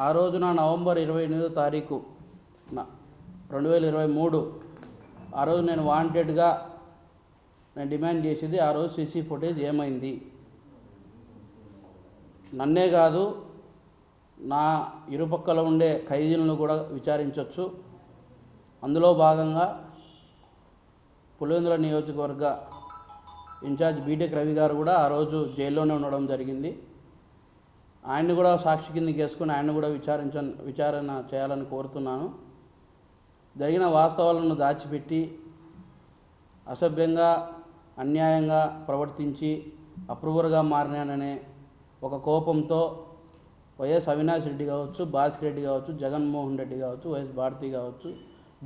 ఆ రోజున నవంబర్ ఇరవై ఎనిమిదో తారీఖు న- రెండు వేల ఇరవై మూడు ఆ రోజు నేను వాంటెడ్గా నేను డిమాండ్ చేసేది ఆ రోజు సీసీ ఫుటేజ్ ఏమైంది? నన్నే కాదు నా ఇరుపక్కల ఉండే ఖైదీలను కూడా విచారించవచ్చు అందులో భాగంగా పులివెందుల నియోజకవర్గ ఇన్ఛార్జ్ బీటెక్ రవి గారు కూడా ఆ రోజు జైల్లోనే ఉండడం జరిగింది. ఆయన్ని కూడా సాక్షి కిందకి వేసుకుని ఆయన్ని కూడా విచారించ విచారణ చేయాలని కోరుతున్నాను. జరిగిన వాస్తవాలను దాచిపెట్టి అసభ్యంగా అన్యాయంగా ప్రవర్తించి అప్రూవర్గా మారినాననే ఒక కోపంతో వైఎస్ అవినాష్ రెడ్డి కావచ్చు భాస్కర్ రెడ్డి కావచ్చు జగన్మోహన్ రెడ్డి కావచ్చు వైఎస్ భారతి కావచ్చు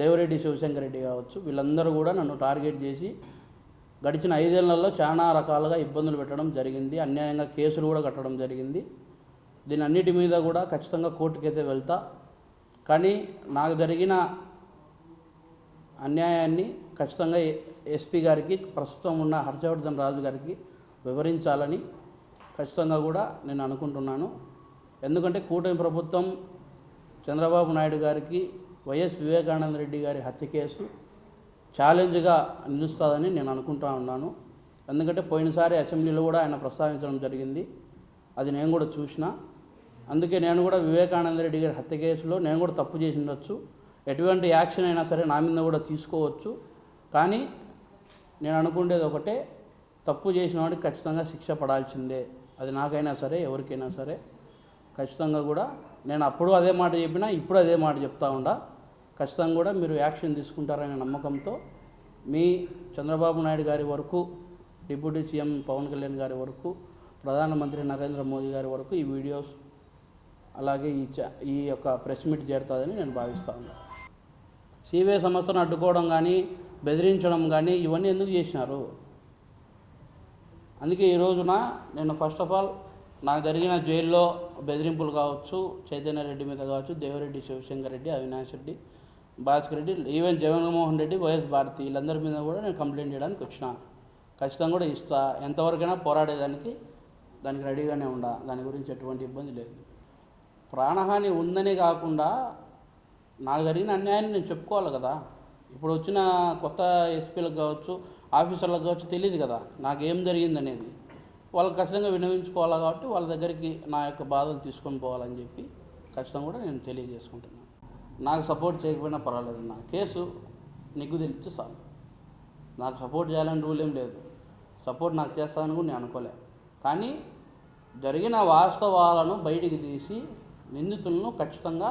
దేవిరెడ్డి శివశంకర్ రెడ్డి కావచ్చు వీళ్ళందరూ కూడా నన్ను టార్గెట్ చేసి గడిచిన ఐదేళ్ళలో చాలా రకాలుగా ఇబ్బందులు పెట్టడం జరిగింది. అన్యాయంగా కేసులు కూడా కట్టడం జరిగింది. దీని అన్నిటి మీద కూడా ఖచ్చితంగా కోర్టుకైతే వెళ్తా. కానీ నాకు జరిగిన అన్యాయాన్ని ఖచ్చితంగా ఎస్పీ గారికి ప్రస్తుతం ఉన్న హర్షవర్ధన్ రాజు గారికి వివరించాలని ఖచ్చితంగా కూడా నేను అనుకుంటున్నాను. ఎందుకంటే కూటమి ప్రభుత్వం చంద్రబాబు నాయుడు గారికి వైఎస్ వివేకానంద రెడ్డి గారి హత్య కేసు ఛాలెంజ్గా నిలుస్తుందని నేను అనుకుంటా ఉన్నాను. ఎందుకంటే పోయినసారి అసెంబ్లీలో కూడా ఆయన ప్రస్తావించడం జరిగింది. అది నేను కూడా చూసినా. అందుకే నేను కూడా వివేకానంద రెడ్డి గారి హత్య కేసులో నేను కూడా తప్పు చేసి ఉండొచ్చు. ఎటువంటి యాక్షన్ అయినా సరే నా మీద కూడా తీసుకోవచ్చు. కానీ నేను అనుకునేది ఒకటే తప్పు చేసిన వాడికి ఖచ్చితంగా శిక్ష పడాల్సిందే. అది నాకైనా సరే ఎవరికైనా సరే. ఖచ్చితంగా కూడా నేను అప్పుడు అదే మాట చెప్పినా ఇప్పుడు అదే మాట చెప్తా ఉండా. ఖచ్చితంగా కూడా మీరు యాక్షన్ తీసుకుంటారనే నమ్మకంతో మీ చంద్రబాబు నాయుడు గారి వరకు డిప్యూటీ సీఎం పవన్ కళ్యాణ్ గారి వరకు ప్రధానమంత్రి నరేంద్ర మోదీ గారి వరకు ఈ వీడియోస్ అలాగే ఈ చ ఈ యొక్క ప్రెస్ మీట్ చేరుతుందని నేను భావిస్తాను సిబిఐ సంస్థను అడ్డుకోవడం కానీ బెదిరించడం కానీ ఇవన్నీ ఎందుకు చేసినారు? అందుకే ఈ రోజున నేను ఫస్ట్ ఆఫ్ ఆల్ నాకు జరిగిన జైల్లో బెదిరింపులు కావచ్చు చైతన్య రెడ్డి మీద కావచ్చు దేవరెడ్డి శివశంకర్ రెడ్డి అవినాష్ రెడ్డి భాస్కర్ రెడ్డి ఈవెన్ జగన్మోహన్ రెడ్డి వైఎస్ భారతి వీళ్ళందరి మీద కూడా నేను కంప్లైంట్ చేయడానికి వచ్చిన. ఖచ్చితంగా కూడా ఇస్తా. ఎంతవరకైనా పోరాడేదానికి దానికి రెడీగానే ఉండా. దాని గురించి ఎటువంటి ఇబ్బంది లేదు. ప్రాణహాని ఉందనే కాకుండా నాకు జరిగిన అన్యాయాన్ని నేను చెప్పుకోవాలి కదా. ఇప్పుడు వచ్చిన కొత్త ఎస్పీలకు కావచ్చు ఆఫీసర్లకు కావచ్చు తెలియదు కదా నాకేం జరిగిందనేది వాళ్ళు ఖచ్చితంగా వినవించుకోవాలి కాబట్టి వాళ్ళ దగ్గరికి నా యొక్క బాధలు తీసుకొని పోవాలని చెప్పి ఖచ్చితంగా కూడా నేను తెలియజేసుకుంటున్నాను. నాకు సపోర్ట్ చేయకపోయినా పర్వాలేదు. నా కేసు నీకు తెలిస్తే చాలు. నాకు సపోర్ట్ చేయాలని రూల్ ఏం లేదు. సపోర్ట్ నాకు చేస్తానని కూడా నేను అనుకోలే. కానీ జరిగిన వాస్తవాలను బయటికి తీసి నిందితులను ఖచ్చితంగా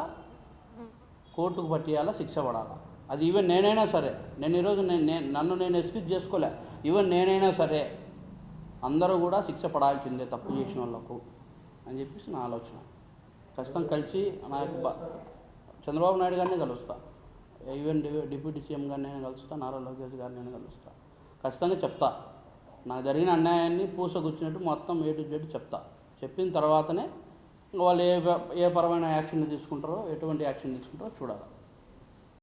కోర్టుకు పట్టేయాలా శిక్ష పడాలా? అది ఈవెన్ నేనైనా సరే నేను ఈరోజు నేను నన్ను నేను ఎక్స్క్యూజ్ చేసుకోలే. ఈవెన్ నేనైనా సరే అందరూ కూడా శిక్ష పడాల్సిందే తప్పు చేసిన వాళ్ళకు అని చెప్పేసి నా ఆలోచన. ఖచ్చితంగా కలిసి నా యొక్క చంద్రబాబు నాయుడు గారిని కలుస్తా. ఈవెన్ డిప్యూటీ సీఎం గారిని నేను కలుస్తా నారా లోకేష్ గారిని నేను కలుస్తా. ఖచ్చితంగా చెప్తా. నాకు జరిగిన అన్యాయాన్ని పూసగుచ్చినట్టు మొత్తం ఏ టు జెడ్ చెప్తా. చెప్పిన తర్వాతనే వాళ్ళు ఏ ఏ పరమైన యాక్షన్ తీసుకుంటారో ఎటువంటి యాక్షన్ తీసుకుంటారో చూడాలి.